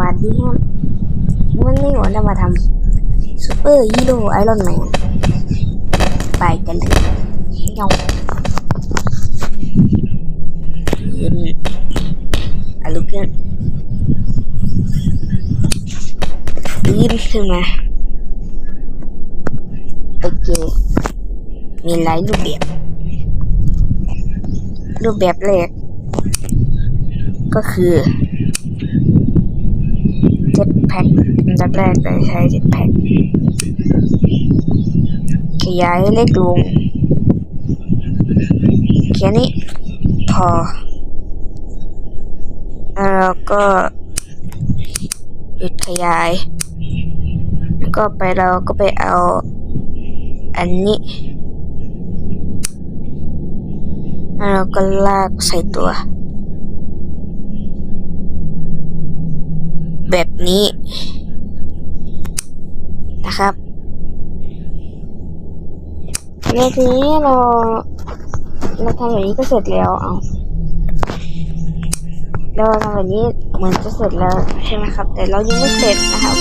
วัสดีครับวันนี้ผมจะมาทำซูเปอร์ฮีโร่ไอรอนแมนไปกันเลยยองยืนอะลุกขึ้นยืนขึ้นมาโอเคมีหลายรูปแบบรูปแบบแรกก็คือ พ็คอันดับแรกเลยใช้เจ็ดแพ็คขยายให้เล็กลงแค่นี้พอ แล้วก็หยุดขยาย แล้วก็ไปเราก็ไปเอา อันนี้แล้วก็ลากใส่ตัว แบบนี้นะครับแล้วทีนี้เราเราทำแบบนี้ก็เสร็จแล้วเอาเราทำแบบนี้เหมือนจะเสร็จแล้วใช่ไหมครับ แต่เรายังไม่เสร็จนะครับ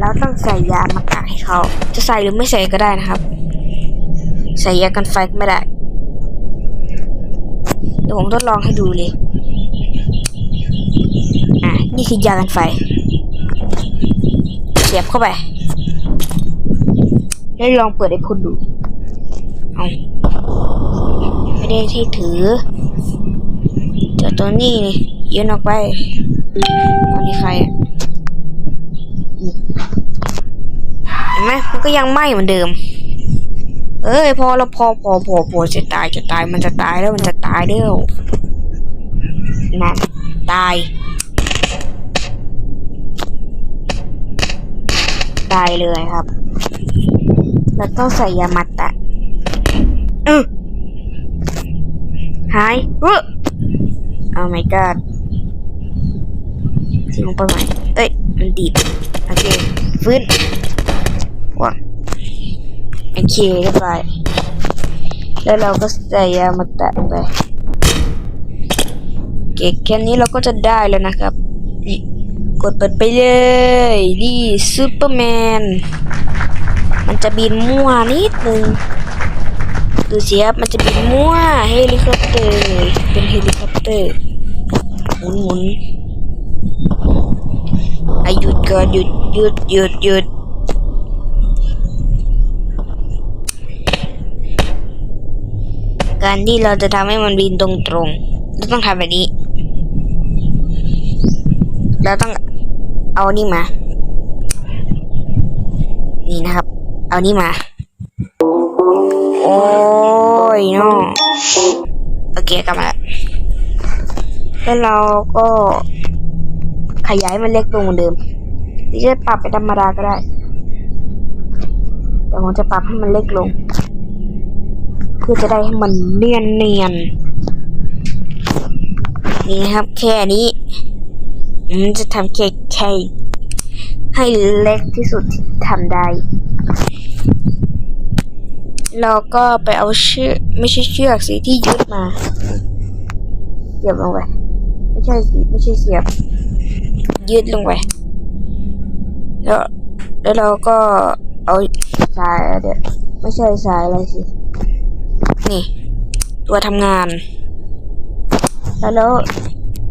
เราต้องใส่ยามากะให้เขาจะใส่หรือไม่ใส่ก็ได้นะครับ ใส่ยากันไฟก็ไม่ได้เดี๋ยวผมทดลองให้ดูเลย นี่คือยากันไฟ เสียบเข้าไป แล้วลองเปิดไอ้พ่นดู เอาไม่ได้ที่ถือเดี๋ยวตัวนี้นี่ยืนออกไปอันนี้ใครอะเห็นไหมมันก็ยังไหม้เหมือนเดิม เอ้ยพอแล้วพอพอพอพอจะตายจะตายมันจะตายแล้วมันจะตายแล้วนั่นตาย ตายเลยครับ แล้วต้องใส่ยามัตตะเออหายเออ oh my god ทิ้งลงไปใหม่เอ้ย มันดีด โอเค ฟื้นว่างโอเคเรียบร้อยแล้วเราก็ใส่ยามัตตะลงไป โอเค แค่นี้เราก็จะได้แล้วนะครับนี่ กดเปิดไปเลยนี่ซูเปอร์แมน มันจะบินมั่วนิดนึงดูสิครับมันจะบินมั่วเฮลิคอปเตอร์เป็นเฮลิคอปเตอร์หมุนหมุนอะหยุดก่อนหยุดหยุดหยุดหยุดการที่เราจะทำให้มันบินตรงๆเราต้องทำแบบนี้ เราต้อง เอานี่มา นี่นะครับ เอานี่มา โอ้ยเนาะโอเคกลับมาแล้วแล้วเราก็ขยายมันเล็กลงเหมือนเดิมหรือจะปรับเป็นธรรมดาก็ได้ แต่ผมจะปรับให้มันเล็กลง เพื่อจะได้ให้มันเนียนเนียนนี่นะครับแค่นี้ จะทำเค้กแค่ให้เล็กที่สุดที่ทำได้ เราก็ไปเอาเชือกไม่ใช่เชือกสิที่ยึดมาเสียบลงไปไม่ใช่สิไม่ใช่เสียบยืดลงไปแล้วแล้วเราก็เอาสายเดี๋ยวไม่ใช่สายอะไรสิ นี่ ตัวทำงาน แล้วแล้ว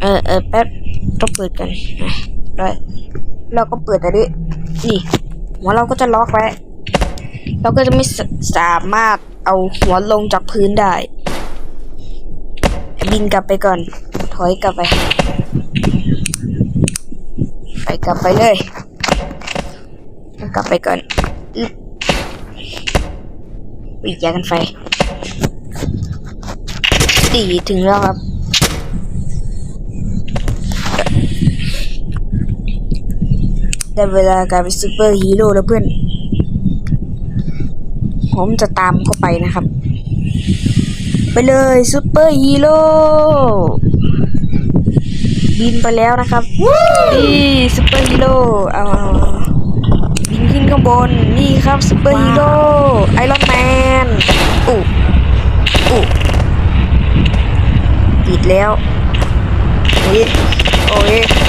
เออเออแป๊บ ต้องเปิดกันอะได้เราก็เปิดแต่ดินี่หัวเราก็จะล็อกไว้เราก็จะไม่สามารถเอาหัวลงจากพื้นได้ บินกลับไปก่อน ถอยกลับไป ไปกลับไปเลย กลับไปก่อนอึ๊บวิยากันไฟดีถึงแล้วครับ ได้เวลากลายเป็นซูเปอร์ฮีโร่แล้วเพื่อน ผมจะตามเข้าไปนะครับ ไปเลยซูเปอร์ฮีโร่บินไปแล้วนะครับนี่ซูเปอร์ฮีโร่เอาบินขึ้นข้างบนนี่ครับซูเปอร์ฮีโร่ไอรอนแมนอู้อู้ติดแล้วนี่โอ้ย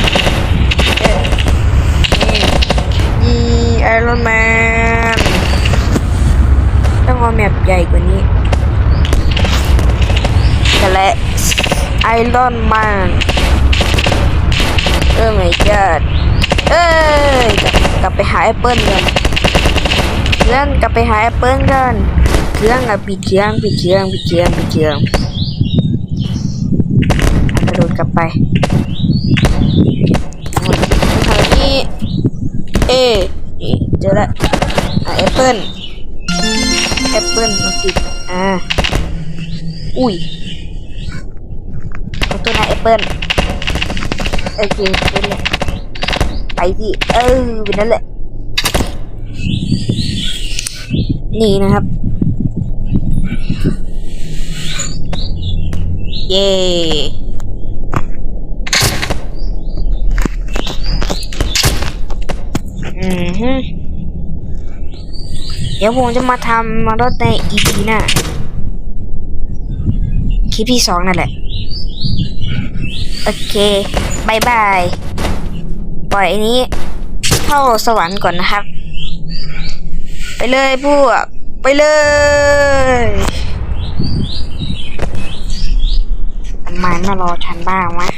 รอนแมนต้องเอาแมปใหญ่กว่านี้แต่และไอรอนแมนเออไม่เกิดเอ้ยกลับไปหาแอปเปิลกันเพื่อนกลับไปหาแอปเปิลกันเครื่องอะปิดเครื่องปิดเครื่องปิดเครื่องปิดเครื่องกระโดดกลับไปทางนี้เอ เจอแล้วอะแอปเปิลแอปเปิลมาติดอ่า อุ้ยเอาตัวไหนแอปเปิลโอเคเป็นเลยไปสิเออเป็นนั่นแหละ นี่นะครับ เย้อืมฮึเดี๋ยวผมจะมาทำมารถใน EP หน้าคลิปที่สองนั่นแหละ โอเคบายบาย ปล่อยอันนี้เข้าสวรรค์ก่อนนะครับ ไปเลยพวก ไปเลยทำไมม่รอฉันบ้างวะ